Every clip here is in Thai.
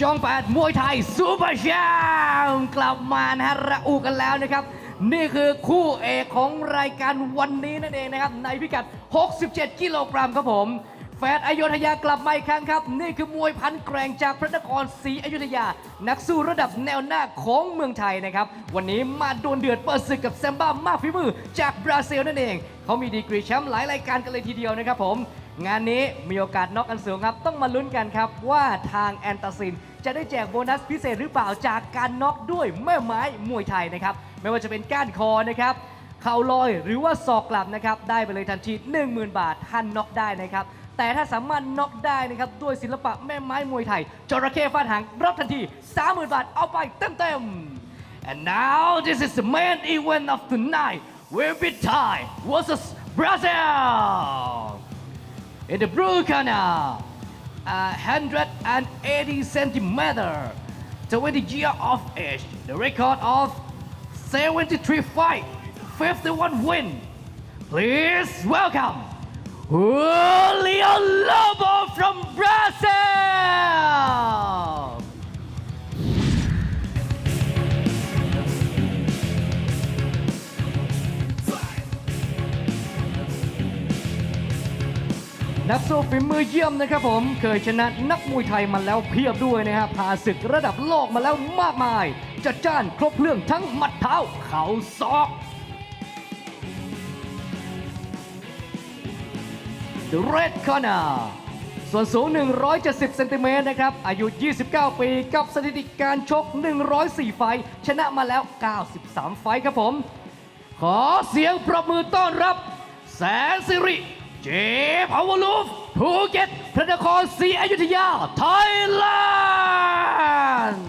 ช่องแปดมวยไทยซูเปอร์แชมป์กลับมานะฮะระอุกันแล้วนะครับ นี่คือคู่เอกของรายการวันนี้นั่นเองนะครับ ในพิกัด 67 กิโลกรัมครับผม แฟดอยุธยากลับมาอีกครั้งครับ นี่คือมวยพันแกร่งจากพระนครศรีอยุธยา นักสู้ระดับแนวหน้าของเมืองไทยนะครับ วันนี้มาดวลเดือดเปิดศึกกับแซมบ้ามากฝีมือจากบราซิลนั่นเองเขามีดีกรีแชมป์หลายรายการกันเลยทีเดียวนะครับผม งานนี้มีโอกาสน็อกกันสูงครับ ต้องมาลุ้นกันครับว่าทางแอนตาซิน จะได้แจกโบนัสพิเศษหรือเปล่าจากการน็อกด้วยแม่ไม้มวยไทยนะครับ ไม่ว่าจะเป็นก้านคอนะครับเข่าลอยหรือว่าศอกกลับนะครับได้ไปเลยทันที 10,000 บาทท่านน็อกได้นะครับ แต่ถ้าสามารถน็อกได้นะครับด้วยศิลปะแม่ไม้มวยไทยจระเข้ฟาดหางรับทันที 30,000 บาทเอาไปเต็มๆ and now this is the main event of the night will be Thai versus Brazil in the blue uh, 180 centimeter, 20 year of age, the record of 73 fight, 51 win. Please welcome Julio Lobo from Brazil. นักสู้ฝีมือเยี่ยมนะครับผม เคยชนะนักมวยไทยมาแล้วเพียบด้วยนะครับผ่าศึกระดับโลกมาแล้วมากมาย จัดจ้านครบเครื่องทั้งหมัดเท้า เข่าศอก The Red Corner ส่วนสูง 170 เซนติเมตรนะครับ อายุ 29 ปี กับสถิติการชก 104 ไฟ ชนะมาแล้ว 93 ไฟครับผม ขอเสียงปรบมือต้อนรับ แสนสิริ เจพาวลูฟภูเก็ตพระนครศรีอยุธยา ไทยแลนด์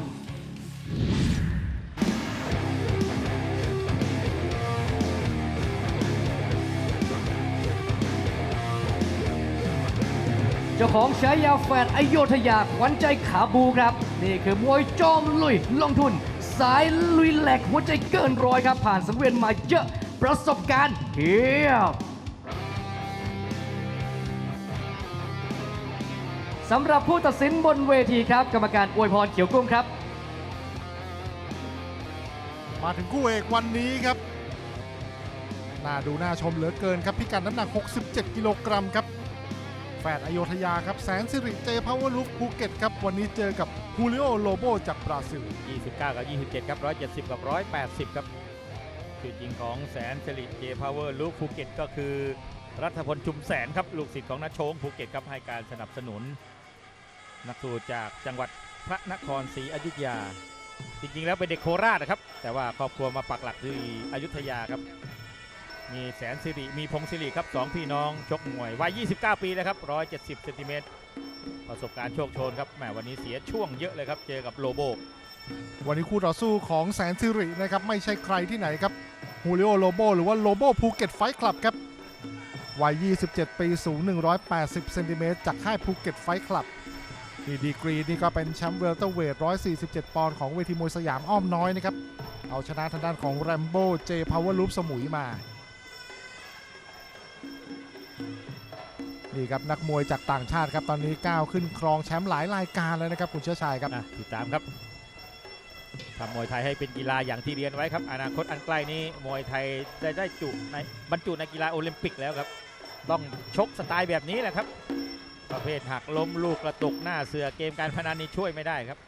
เจ้าของฉายาแฟนอโยธยาขวัญใจขาบูครับ นี่คือมวยจอมลุยลงทุน สายลุยแหลกหัวใจเกินร้อยครับ ผ่านสังเวียนมาเยอะประสบการณ์เพียบ สำหรับผู้ตัดสินบนเวทีครับ กรรมการอวยพรเขียวกุ้งครับ มาถึงคู่เอกวันนี้ครับ น่าดูน่าชมเหลือเกินครับ พิกัดน้ำหนัก 67 กิโลกรัมครับแฟดอโยธยาครับ แสนสิริเจพาวเวอร์ลูฟภูเก็ตครับ วันนี้เจอกับฮูลิโอโลโบจากบราซิล 29 กับ 27 ครับ 170 กับ 180 ครับชื่อจริงของแสนสิริเจพาวเวอร์ลูกภูเก็ตก็คือรัฐพลชุมแสนครับ ลูกศิษย์ของนาโชงภูเก็ตครับให้การสนับสนุน นักสู้จากจังหวัดพระนครศรีอยุธยา จริงๆ แล้วเป็นเด็กโคราชนะครับ แต่ว่าครอบครัวมาปักหลักที่อยุธยาครับ มีแสนสิริ มีพงศิริครับสองพี่น้องชกมวยวัย 29 ปีแล้วครับ 170เซนติเมตรประสบการณ์โชคโชนครับแหมวันนี้เสียช่วงเยอะเลยครับ เจอกับโลโบ วันนี้คู่ต่อสู้ของแสนสิรินะครับไม่ใช่ใครที่ไหนครับฮูลิโอโลโบหรือว่าโลโบภูเก็ตไฟคลับครับวัย 27 ปี สูง 180 เซนติเมตรจากค่ายภูเก็ตไฟคลับ ดีดีกรีนี่ก็เป็นแชมป์เวลเตอร์เวท147 ปอนด์ของเวทีมวยสยามอ้อมน้อยนะครับ เอาชนะทางด้านของแรมโบ้เจพาวเวอร์ลูปสมุยมา นี่ครับนักมวยจากต่างชาติครับ ตอนนี้ก้าวขึ้นครองแชมป์หลายรายการแล้วนะครับ คุณเชื้อชายครับนะติดตามครับทำมวยไทยให้เป็นกีฬาอย่างที่เรียนไว้ครับ อนาคตอันใกล้นี้มวยไทยได้ได้จุในบรรจุในกีฬาโอลิมปิกแล้วครับ ต้องชกสไตล์แบบนี้แหละครับ ประเภทหักล้มลูกกระตุกหน้าเสือเกมการพนันนี่ช่วยไม่ได้ครับ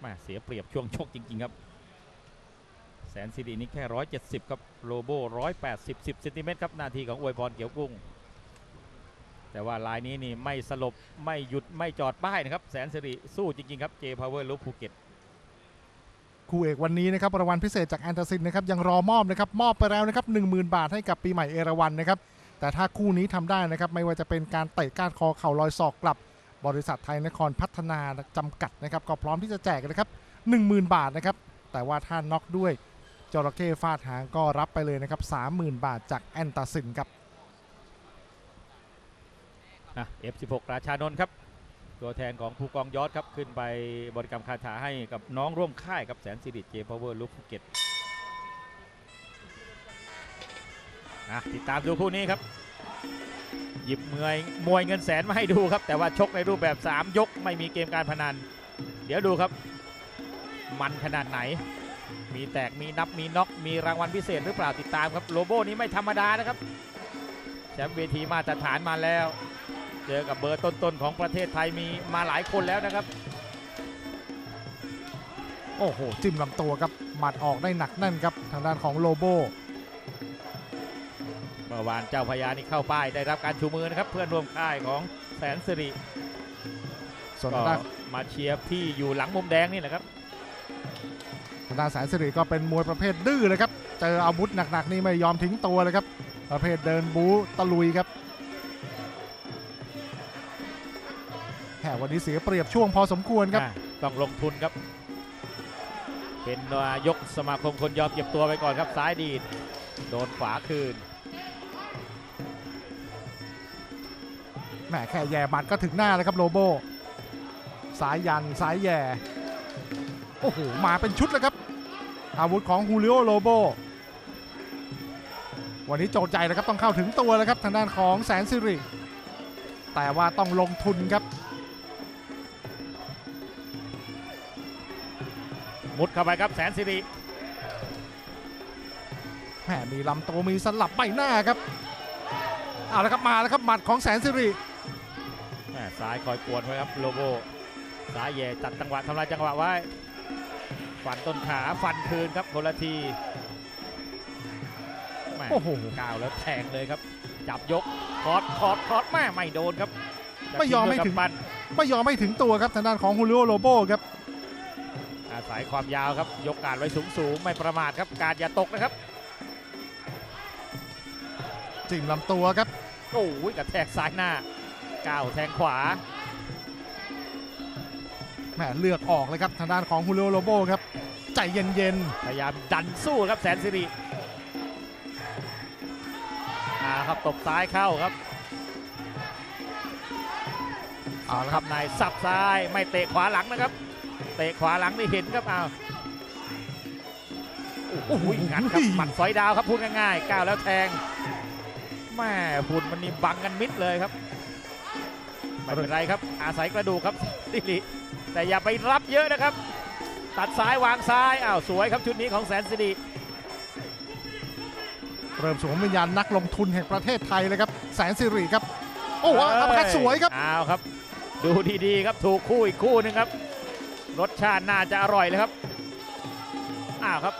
แมาเสียเปรียบช่วงชกจริง ๆ ครับ แสนสิรินี่แค่ 170 ครับโลโบ180 10เซนติเมตรครับหน้าที่ของอวยพรเขียวกุ้ง แต่ว่าลายนี้นี่ไม่สลบไม่หยุดไม่จอดป้ายนะครับ แสนสิริสู้จริง ๆ ครับเจพาวเวอร์ลูภูเก็ตคู่เอกวันนี้นะครับรางวัลพิเศษจากแอนตาซินนะครับยังรอมอบนะครับมอบไปแล้วนะครับ10,000 บาทให้กับปีใหม่เอราวันนะครับ แต่ถ้าคู่นี้ทำได้นะครับไม่ว่าจะเป็นการเตะก้านคอเข่าลอยศอกกลับบริษัทไทยนครพัฒนาจำกัดนะครับก็พร้อมที่จะแจกนะครับ10,000 บาทนะครับแต่ว่าถ้าน็อกด้วยจระเข้ฟาดหางก็รับไปเลยนะครับ30,000 บาทจากแอนตาซินครับนะ F16 ราชานนท์ครับตัวแทนของผู้กองยอดครับขึ้นไปบริกรรมคาถาให้กับน้องร่วมค่ายครับแสนสิริเจพาวเวอร์ลูภูเก็ต นะติดตามดูคู่นี้ครับ หยิบมวยมวยเงินแสนมาให้ดูครับ แต่ว่าชกในรูปแบบ 3 ยกไม่มีเกมการพนัน เดี๋ยวดูครับ มันขนาดไหน มีแตกมีนับมีน็อกมีรางวัลพิเศษหรือเปล่าติดตามครับโลโบนี้ไม่ธรรมดานะครับแชมป์เวทีมาตรฐานมาแล้ว เจอกับเบอร์ต้นๆของประเทศไทยมีมาหลายคนแล้วนะครับโอ้โหจิ้มลำตัวครับหมัดออกได้หนักแน่นครับทางด้านของโลโบ เมื่อวานเจ้าพญานี่เข้าป้ายได้รับการชูมือนะครับ เพื่อนร่วมค่ายของแสนสิริส่วนก็ทางด้านมาเชียร์ที่อยู่หลังมุมแดงนี่แหละครับทางด้านแสนสิริก็เป็นมวยประเภทดื้อเลยครับ เจออาวุธหนักๆนี่ไม่ยอมทิ้งตัวเลยครับ ประเภทเดินบู๊ตะลุยครับแหมวันนี้เสียเปรียบช่วงพอสมควรครับอะต้องลงทุนครับ เป็นนายกสมาคมคนยอมเก็บตัวไปก่อนครับซ้ายดีดโดนขวาคืน มแค่แย่หมัดก็ถึงหน้าแล้วครับโลโบสายยันสายแย่โอ้โหมาเป็นชุดเลยครับ อาวุธของฮูลิโอโลโบวันนี้โจทย์ใจแล้วครับต้องเข้าถึงตัวแล้วครับทางด้านของแสนสิริ แต่ว่าต้องลงทุนครับมุดเข้าไปครับแสนสิริแหมมีลำตัวมีสลับใบหน้าครับเอาละครับมาแล้วครับหมัดของแสนสิริแม่ ซ้ายคอยกวนไว้ครับโลโบซ้ายแย่จัดจังหวะทำลายจังหวะไว้ฟันต้นขาฟันคืนครับคนละทีแม่โอ้โหก้าวแล้วแทงเลยครับ จับยกคอร์ดคอร์ดคอร์ดแม่ไม่โดนครับ ไม่ยอมไม่ถึงจะทิ้ด้วยกำปั้นไม่ยอมไม่ถึงตัวครับทางด้านของฮูลิโอโลโบครับอาศัยความยาวครับ ยกการไว้สูงสูงๆไม่ประมาทครับ การอย่าตกนะครับจิ้มลำตัวครับโอ้ยกระแทกซ้ายหน้า ก้าวแทงขวาแหมเลือกออกเลยครับทางด้านของฮูลิโอโลโบครับ ใจเย็นพยายามดันสู้ครับแสนสิริอ่าครับตบซ้ายเข้าครับๆเอาละคครัรับบนายสับซ้ายไม่เตะขวาหลังนะครับ เตะขวาหลังนี่เห็นครับอ้าวโอ้โหงัดครับหมัดสอยดาวครับพูดง่ายๆก้าวแล้วแทงแม่หุ่นมันนี่บังกันมิดเลยครับ ไม่เป็นไรครับ อาศัยกระดูกครับสิริแต่อย่าไปรับเยอะนะครับ ตัดซ้ายวางซ้ายอ้าวสวยครับชุดนี้ของแสนสิริเริ่มสวมวิญญาณนักลงทุนแห่งประเทศไทยเลยครับ แสนสิริครับ โอ้โหอัปคัดสวยครับอ้าวครับ ดูดีๆครับถูกคู่อีกคู่หนึงครับ รสชาติน่าจะอร่อยเลยครับอ้าวครับ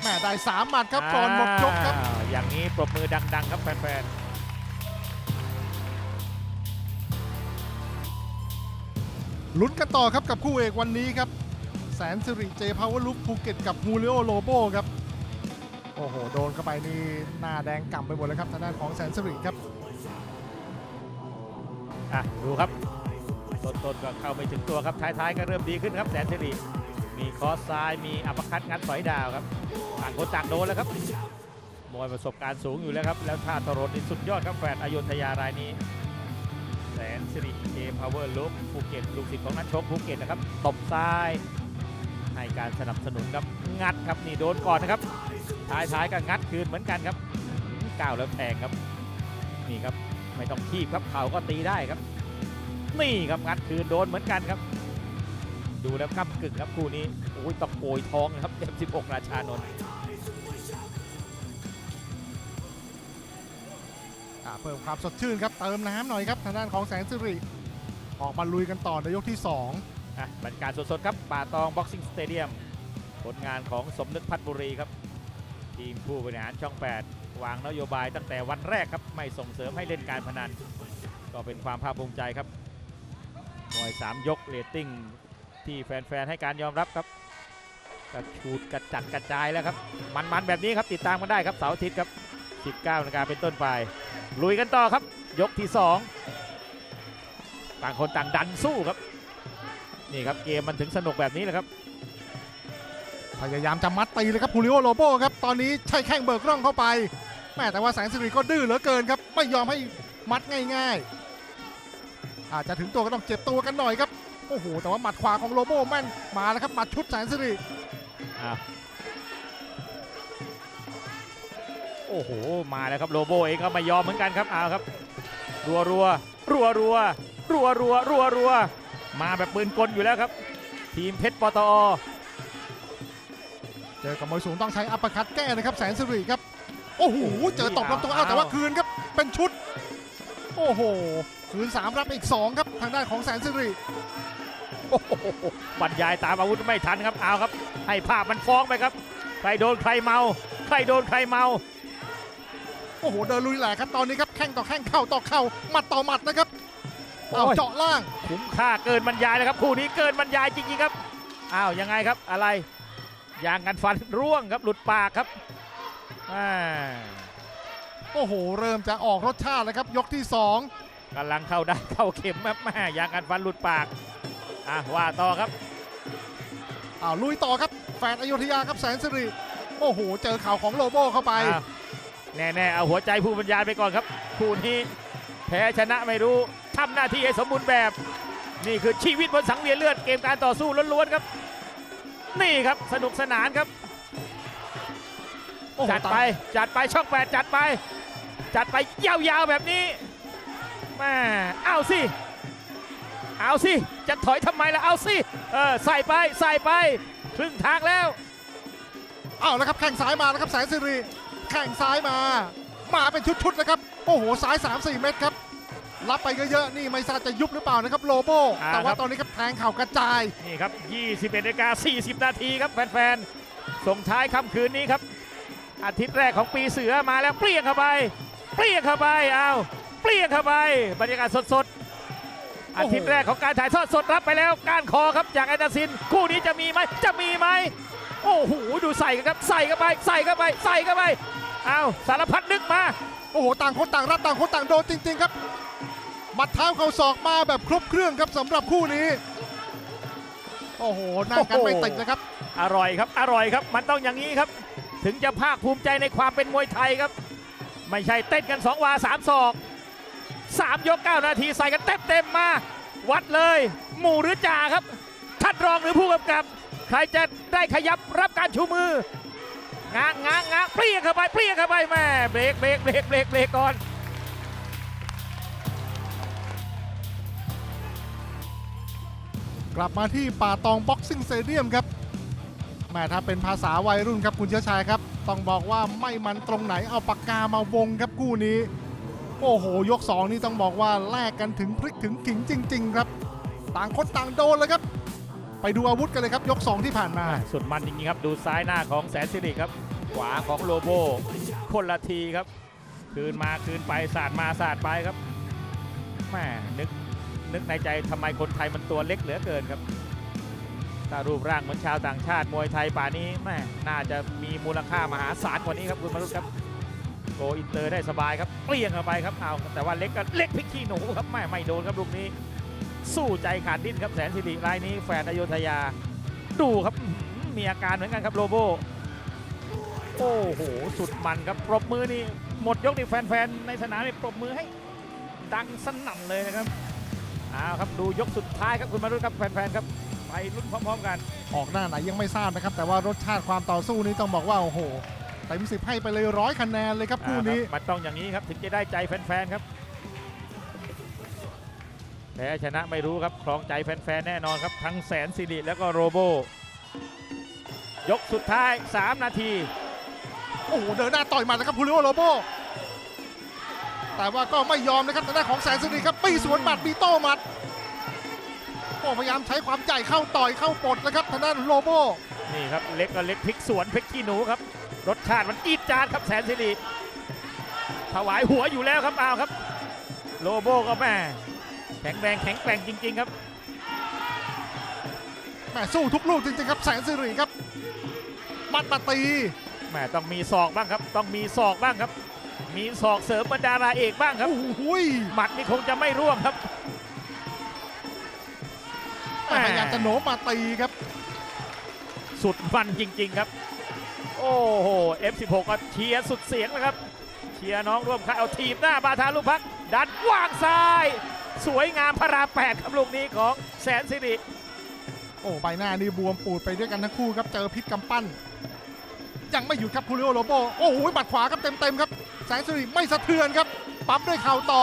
แหม่ได้สามหมัดครับก่อนหมดยกครับอ้าวอย่างนี้ปรบมือดัง ๆ ครับแฟน ลุ้นกันต่อครับกับคู่เอกวันนี้ครับ แสนสิริเจพาวเวอร์ลุกภูเก็ตกับฮูลิโอโลโบครับ โอ้โห โดนเข้าไปนี่หน้าแดงก่ำไปหมดเลยครับทางด้านของแสนสิริครับ อะดูครับ ต้นๆก็เข้าไม่ถึงตัวครับท้ายๆก็เริ่มดีขึ้นครับแสนสิริมีคอสซ้ายมีอัปคัดงัดสอยดาวครับต่างคนต่างโดนแล้วครับมวยประสบการณ์สูงอยู่แล้วครับ แล้วท่าตรนนี่สุดยอดครับแฟนอยุธยารายนี้ แสนสิริเจพาวเวอร์ลุกภูเก็ตลูกศิษย์ของนักชกภูเก็ตนะครับตบซ้ายให้การสนับสนุนครับงัดครับนี่โดนก่อนนะครับท้ายๆก็งัดคืนเหมือนกันครับก้าวแล้วแทงครับนี่ครับไม่ต้องคีบครับเข่าก็ตีได้ครับ นี่ครับงัดคืนโดนเหมือนกันครับ ดูแล้วก้ากึ่งครับคู่นี้โอ้ยตะโกยทองนะครับเอ็มสิบหกราชานนท์ เพิ่มความสดชื่นครับเติมน้ำหน่อยครับทางด้านของแสนสิริออกมาลุยกันต่อในยกที่2อะบรรยากาศสดๆครับป่าตองบ็อกซิ่งสเตเดียมผลงานของสมนึกพัฒนบุรีครับทีมผู้บริหารช่อง 8 วางนโยบายตั้งแต่วันแรกครับไม่ส่งเสริมให้เล่นการพนัน ก็เป็นความภาคภูมิใจครับมวย 3 ยกเรตติ้งที่แฟนๆให้การยอมรับครับกระชูดกระจัดกระจายแล้วครับ มันๆแบบนี้ครับติดตามกันได้ครับเสาร์อาทิตย์ครับ 19นาฬิกาเป็นต้นไป ลุยกันต่อครับ ยกที่ 2 ต่างคนต่างดันสู้ครับ นี่ครับเกมมันถึงสนุกแบบนี้แหละครับ พยายามจะมัดตีเลยครับฮูลิโอโลโบครับ ตอนนี้ใช้แข้งเบิกร่องเข้าไป แม่แต่ว่าแสนสิริก็ดื้อเหลือเกินครับ ไม่ยอมให้มัดง่าย ๆ อาจจะถึงตัวก็ต้องเจ็บตัวกันหน่อยครับ โอ้โห แต่ว่าหมัดขวาของโลโบแม่นมาแล้วครับหมัดชุดแสนสิริ โอ้โห มาแล้วครับโลโบเองก็ไม่ยอมเหมือนกันครับเอาครับ รัวรัวรัวรัวรัวรัวรัวรัวมาแบบปืนกลอยู่แล้วครับ ทีมเพชรปตอเจอกับมวยสูงต้องใช้อัปเปอร์คัตแก้นะครับ แสนสิริครับ โอ้โห เจอตบลำตัวเอาแต่ว่าคืนครับ เป็นชุด โอ้โห คืน 3 รับอีก 2 ครับ ทางด้านของแสนสิริโอ้โหบรรยายตามอาวุธไม่ทันครับเอาครับ ให้ภาพมันฟ้องไปครับ ใครโดนใครเมา ใครโดนใครเมา โอ้โหเดินลุยแหลกครับตอนนี้ครับแข้งต่อแข้งเข่าต่อเข่าหมัดต่อหมัดนะครับเอาโอ้ยเจาะล่างคุ้มค่าเกินบรรยายเลยครับคู่นี้เกินบรรยายจริงๆครับอ้าวยังไงครับอะไรยางกันฟันร่วงครับหลุดปากครับอ่าโอ้โหเริ่มจะออกรสชาติแล้วครับยกที่ 2กำลังเข้าได้เข้าเข็มครับแม่ยางกันฟันหลุดปากอะว่าต่อครับอ้าวลุยต่อครับแฟนอยุธยาครับแสนสิริโอ้โหเจอเข่าของโลโบเข้าไปอ้าว แน่ๆเอาหัวใจผู้บรรยายไปก่อนครับคู่นี้แพ้ชนะไม่รู้ทำหน้าที่ให้สมบูรณ์แบบ นี่คือชีวิตบนสังเวียนเลือดเกมการต่อสู้ล้วนๆครับ นี่ครับสนุกสนานครับโอ้โหจัดไปจัดไปช่องแปดจัดไป จัดไปยาวๆแบบนี้แม่เอาสิเอาสิจะถอยทำไมล่ะเอาสิเออใส่ไปใส่ไปครึ่งทางแล้ว เอาแล้วครับแข้งซ้ายมาแล้วครับแสนสิริ แข้งซ้ายมา มาเป็นชุดๆแล้วครับโอ้โหซ้าย 3-4 เม็ดครับรับไปเยอะๆนี่ไม่ทราบจะยุบหรือเปล่านะครับโลโบอ่าแต่คว่ารับตอนนี้ครับแทงเข่ากระจายนี่ครับ 21นาฬิกา40 นาทีครับแฟนๆส่งท้ายค่ำคืนนี้ครับ อาทิตย์แรกของปีเสือมาแล้วเปรี้ยงเข้าไป เปรี้ยงเข้าไปเอาเปรี้ยงเข้าไป บรรยากาศสดๆ อาทิตย์แรกของการถ่ายทอดสดรับไปแล้วก้านคอครับจากแอนดาซิน คู่นี้จะมีไหมจะมีไหมโอ้โหดูใส่กันครับใส่เข้าไปใส่เข้าไปใส่เข้าไปเอาสารพัดนึกมา โอ้โห ต่างคนต่างรับต่างคนต่างโดนจริง ๆ ครับหมัดเท้าเข่าศอกมาแบบครบเครื่องครับสำหรับคู่นี้ โอ้โหนั่งกันไม่ติดนะครับ อร่อยครับอร่อยครับ มันต้องอย่างนี้ครับ ถึงจะภาคภูมิใจในความเป็นมวยไทยครับ ไม่ใช่เต้นกัน 2 วา 3 ศอก 3 ยก 9 นาทีใส่กันเต็มเต็มๆมา วัดเลย หมู่หรือจ่าครับทัดรองหรือผู้กำกับ ใครจะได้ขยับรับการชูมือ ง้างง้างง้างเปรี้ยงเข้าไปเปรี้ยงเข้าไปแม่เบรกเบรกเบรกเบรกเบรกก่อนกลับมาที่ป่าตองบ็อกซิ่งสเตเดียมครับแม่ถ้าเป็นภาษาวัยรุ่นครับคุณเชื้อชายครับ ต้องบอกว่าไม่มันตรงไหนเอาปากกามาวงครับคู่นี้ โอ้โห ยก 2 นี่ต้องบอกว่าแลกกันถึงพริกถึงขิงจริง ๆ ครับ ต่างคนต่างโดนเลยครับ ไปดูอาวุธกันเลยครับ ยก 2 ที่ผ่านมา สุดมันจริงๆครับ ดูซ้ายหน้าของแสนสิริครับ ขวาของโลโบ คนละทีครับ คืนมาคืนไปสาดมาสาดไปครับแม่นึกนึกในใจทำไมคนไทยมันตัวเล็กเหลือเกินครับถ้ารูปร่างเหมือนชาวต่างชาติมวยไทยป่านี้แม่น่าจะมีมูลค่ามหาศาลกว่านี้ครับคุณมรุษครับโกอินเตอร์ได้สบายครับเปรี้ยงเข้าไปครับเอาแต่ว่าเล็กก็เล็กพิกขี้หนูครับไม่ไม่โดนครับลูกนี้ สู้ใจขาดดิ้นครับแสนสิริรายนี้แฟนอโยธยา ดูครับมีอาการเหมือนกันครับโลโบโอ้โห สุดมันครับปรบมือนี่หมดยกนี่แฟนๆ ในสนามนี่ปรบมือให้ดังสนั่นเลยนะครับเอาครับดูยกสุดท้ายครับคุณมารุตครับแฟนๆครับไปลุ้นพร้อมๆกัน ออกหน้าไหนยังไม่ทราบนะครับ แต่ว่ารสชาติความต่อสู้นี้ต้องบอกว่าโอ้โหเต็มสิบให้ไปเลยร้อยคะแนนเลยครับคู่นี้มันต้องอย่างนี้ครับถึงจะได้ใจแฟนๆครับ แพ้ชนะไม่รู้ครับครองใจแฟนๆแน่นอนครับ ทั้งแสนสิริแล้วก็โรโบ ยกสุดท้าย 3 นาที โอ้โหเดินหน้าต่อยหมัดแล้วครับคูริโอโลโบ แต่ว่าก็ไม่ยอมนะครับทางด้านของแสนสิริครับปีสวนหมัดมีโต้หมัดโอ้พยายามใช้ความใหญ่เข้าต่อยเข้าปลดนะครับทางด้านโลโบนี่ครับเล็กก็เล็กพริกสวนพริกขี้หนูครับ รสชาติมันอีดจานครับแสนสิริถวายหัวอยู่แล้วครับเอาครับ โลโบก็แม่ แข็งแรงแข็งแกร่งจริง ๆ ครับแหม่สู้ทุกลูกจริง ๆ ครับแสนสิริครับมัดมาตีแม่ต้องมีศอกบ้างครับ ต้องมีศอกบ้างครับ มีศอกเสริมบรรดาราเอกบ้างครับโอ้โหยหมัดนี่คงจะไม่ร่วงครับแหม่ พยายามจะโหนมมาตีครับสุดมันจริง ๆ ครับ โอ้โห F16 ก็เชียร์สุดเสียงแล้วครับ เชียร์น้องร่วมค่ายเอาทีบหน้าบาทาลูกพัก ดันวางซ้าย สวยงามพระรามแปดครับลูกนี้ของแสนสิริโอ้ใบหน้านี่บวมปูดไปด้วยกันทั้งคู่ครับเจอพิษกำปั้น ยังไม่หยุดครับคูริโอโลโบโอ้โหหมัดขวาครับเต็มๆครับแสนสิริไม่สะเทือนครับ ปั๊มด้วยเข่าต่อ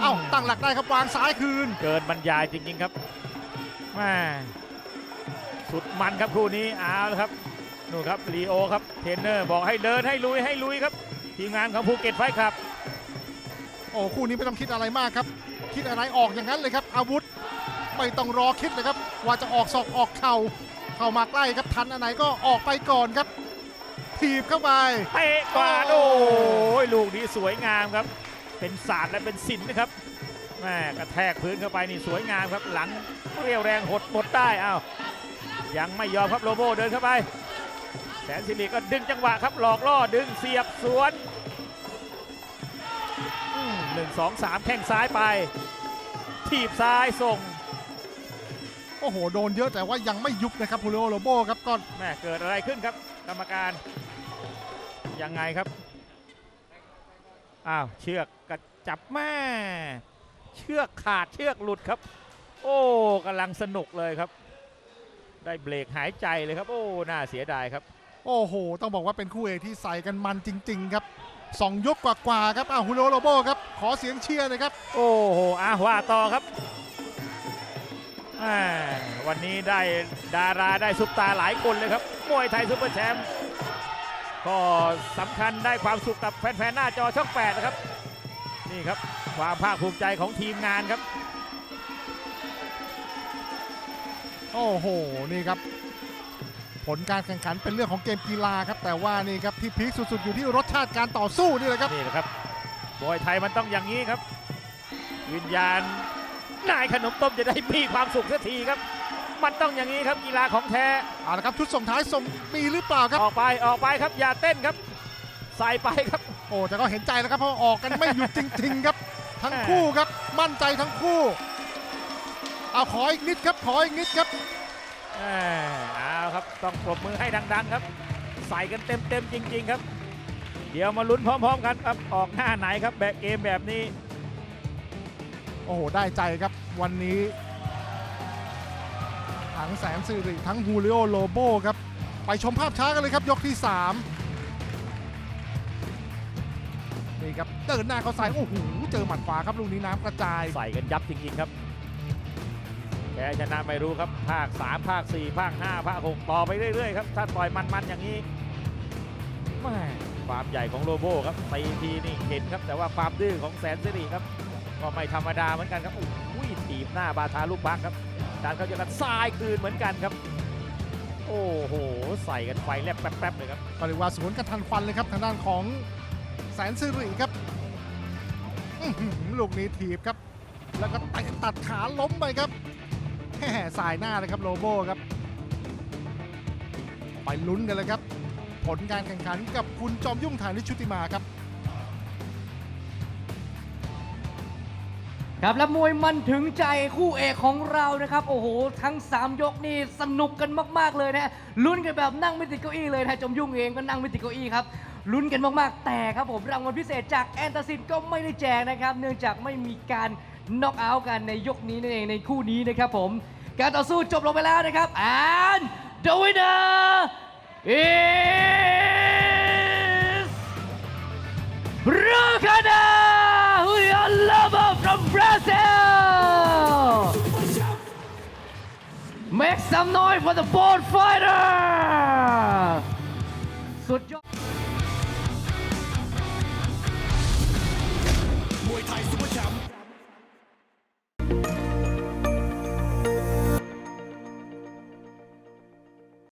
เอ้าตั้งหลักได้ครับวางซ้ายคืน เกินบรรยายจริงๆครับแม่สุดมันครับคู่นี้เอาละครับนู่นครับลีโอครับเทรนเนอร์บอกให้เดินให้ลุยให้ลุยครับทีมงานของภูเก็ตไฟท์ครับ โอ้คู่นี้ไม่ต้องคิดอะไรมากครับ คิดอะไรออกอย่างนั้นเลยครับ อาวุธไม่ต้องรอคิดเลยครับ ว่าจะออกศอกออกเข่าเข้ามาใกล้ครับทันอันไหนก็ออกไปก่อนครับถีบเข้าไปเตะาดโอ้ยลูกนี้สวยงามครับ เป็นศาสตร์และเป็นศิลป์นะครับแม่กระแทกพื้นเข้าไปนี่สวยงามครับ หลังเรียวแรงหดหมดได้อ้าวยังไม่ยอมครับโลโบเดินเข้าไป แสนสิริก็ดึงจังหวะครับหลอกล่อดึงเสียบสวน อืมหนึ่งสองสามแข้งซ้ายไปถีบซ้ายส่ง โอ้โห โดนเยอะแต่ว่ายังไม่ยุบนะครับฮูริโอโรโบครับก็แม่เกิดอะไรขึ้นครับ กรรมการ ยังไงครับ อ้าว เชือกกระจับแม่ เชือกขาดเชือกหลุดครับ โอ้กำลังสนุกเลยครับ ได้เบรกหายใจเลยครับ โอ้ น่าเสียดายครับ โอ้โห ต้องบอกว่าเป็นคู่เอกที่ใส่กันมันจริง ๆ ครับ สองยกกว่าๆครับอ้าวฮูริโอโรโบครับ ขอเสียงเชียร์หนะครับ โอ้โหอะว่าต่อครับอ่าวันนี้ได้ดาราได้ซุปตาหลายคนเลยครับ มวยไทยซุปเปอร์แชมป์ก็สำคัญได้ความสุขกับแฟนๆ หน้าจอช่องแปดนะครับ นี่ครับความภาคภูมิใจของทีมงานครับ โอ้โห นี่ครับ ผลการแข่งขันเป็นเรื่องของเกมกีฬาครับแต่ว่านี่ครับที่พีคสุดๆ อยู่ที่รสชาติการต่อสู้นี่แหละครับนี่แหละครับมวยไทยมันต้องอย่างนี้ครับ วิญญาณนายขนมต้มจะได้มีความสุขสักทีครับ มันต้องอย่างนี้ครับกีฬาของแท้เอาละครับชุดส่งท้ายส่งมีหรือเปล่าครับออกไปออกไปครับอย่าเต้นครับ ใส่ไปครับ โอ้แต่ก็เห็นใจแล้วครับเพราะออกกันไม่หยุดจริง ๆ ครับ ทั้งคู่ครับมั่นใจทั้งคู่ เอาขออีกนิดครับขออีกนิดครับ แหม่เอาครับ ต้องปรบมือให้ดังๆครับ ใส่กันเต็มๆจริง ๆ ครับ เดี๋ยวมาลุ้นพร้อม ๆ กันครับออกหน้าไหนครับแบบเกมแบบนี้ โอ้โห ได้ใจครับวันนี้ทั้งแสนสิริทั้งฮูริโอโลโบครับ ไปชมภาพช้ากันเลยครับยกที่ 3 นี่ครับเดินหน้าเขาใส่โอ้โหเจอหมัดขวาครับลูกนี้น้ำกระจาย ใส่กันยับจริงๆครับ แพ้ชนะไม่รู้ครับ ภาค 3 ภาค 4 ภาค 5 ภาค 6 ต่อไปเรื่อยๆครับ ถ้าต่อยมันๆอย่างนี้แม่ความใหญ่ของโลโบครับตีทีนี่เห็นครับ แต่ว่าความดื้อของแสนสิริครับ ก็ไม่ธรรมดาเหมือนกันครับอุ้ยถีบหน้าบาทาลูกบังครับดันเขาจะกันทรายคืนเหมือนกันครับ โอ้โห ใส่กันไฟแลบแป๊บๆเลยครับก็เรียกว่าสวนกันทันควันเลยครับ ทางด้านของแสนสิริครับลูกนี้ถีบครับ แล้วก็เตะตัดขาล้มไปครับ สายหน้าเลยครับโลโบครับ ไปลุ้นกันเลยครับ ผลการแข่งขันกับคุณจอมยุ่งฐานิชุติมาครับ ครับและมวยมันถึงใจคู่เอกของเรานะครับ โอ้โห ทั้ง 3 ยกนี่สนุกกันมาก ๆ เลยนะลุ้นกันแบบนั่งไม่ติดเก้าอี้เลยนะจอมยุ่งเองก็นั่งไม่ติดเก้าอี้ครับลุ้นกันมาก ๆ แต่ครับผมรางวัลพิเศษจากแอนตาซินก็ไม่ได้แจกนะครับ เนื่องจากไม่มีการ น็อกเอาท์กันในยกนี้นั่นเองในคู่นี้นะครับผม การต่อสู้จบลงไปแล้วนะครับ and the winner is Rukana Julian Lobo from Brazil! Make some noise for the board fighter!